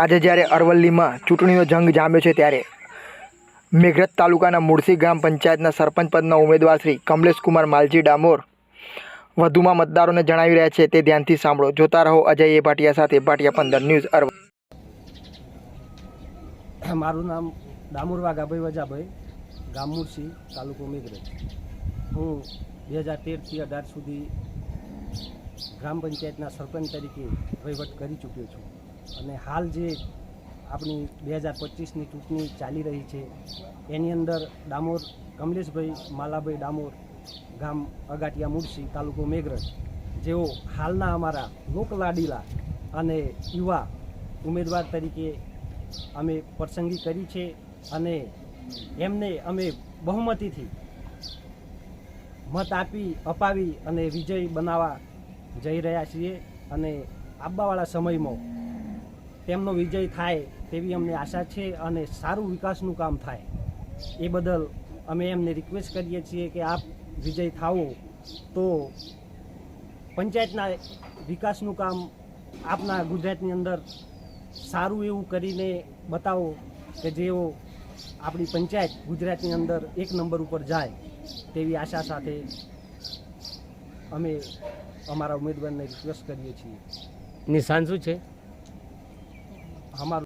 આજે જ્યારે અરવલ્લીમાં ચૂંટણીનો જંગ જામ્યો છે ત્યારે મેઘરજ તાલુકાના મુળસી ગ્રામ પંચાયતના સરપંચ પદના ઉમેદવાર શ્રી કમલેશ કુમાર માલજી ડામોર વધુમાં મતદારોને જણાવી રહ્યા છે તે ધ્યાનથી સાંભળો. જોતા રહો અજય એ ભાટિયા સાથે ભાટિયા પંદર ન્યૂઝ અરવલ્લી. મારું નામ ડામોર વાઘાભાઈ વજાભાઈ, ગામ મુળસી તાલુકો મેઘરજ. હું બે હજાર તેરથી અઢાર સુધી ગ્રામ પંચાયતના સરપંચ તરીકે વહીવટ કરી ચૂક્યો છું. અને હાલ જે આપણી બે હજાર પચીસની ચૂંટણી ચાલી રહી છે, એની અંદર ડામોર કમલેશભાઈ, માલાભાઈ ડામોર ગામ અગાટિયા મુળસી તાલુકો મેઘરજ. જેઓ હાલના અમારા લોકલાડીલા અને યુવા ઉમેદવાર તરીકે અમે પસંદગી કરી છે અને એમને અમે બહુમતીથી મત આપી, અપાવી અને વિજય બનાવવા જઈ રહ્યા છીએ. અને આવવાવાળા સમયમાં તેમનો વિજય થાય તેવી અમને આશા છે અને સારું વિકાસનું કામ થાય. એ બદલ અમે એમને રિક્વેસ્ટ કરીએ છીએ કે આપ વિજય થાવો તો પંચાયતના વિકાસનું કામ આપના ગુજરાતની અંદર સારું એવું કરીને બતાવો કે જેઓ આપણી પંચાયત ગુજરાતની અંદર એક નંબર ઉપર જાય તેવી આશા સાથે અમે અમારા ઉમેદવારને રિક્વેસ્ટ કરીએ છીએ. નિશાન શું છે? અમારું